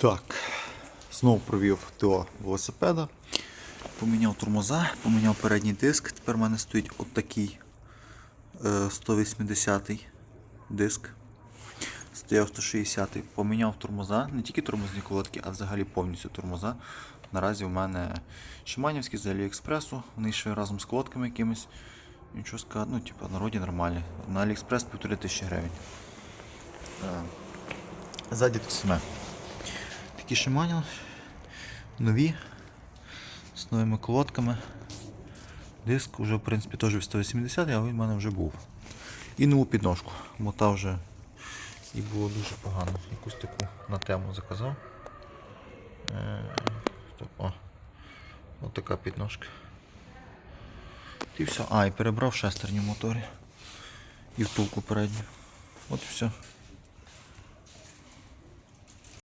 Так, знову провів до велосипеда. Поміняв тормоза, поміняв передній диск. Тепер в мене стоїть отакий е, 180-й диск. Стояв 160-й. Поміняв тормоза, не тільки тормозні колодки, а взагалі повністю тормоза. Наразі в мене Шиманівські з Аліекспресу. Вони йшли разом з колодками якимись. Нічого сказати, ну, типу, народі нормальні. На Аліекспрес 1500 гривень. Е, Ззаді те саме. Такі Shimano, нові, з новими колодками. Диск вже в принципі теж в 180, а він в мене вже був. І нову підножку. Мота вже і було дуже погано. Якусь таку на тему заказав. Е, о. Ось така підножка. І все. А, і перебрав шестерню моторі. І втулку передню. От і все.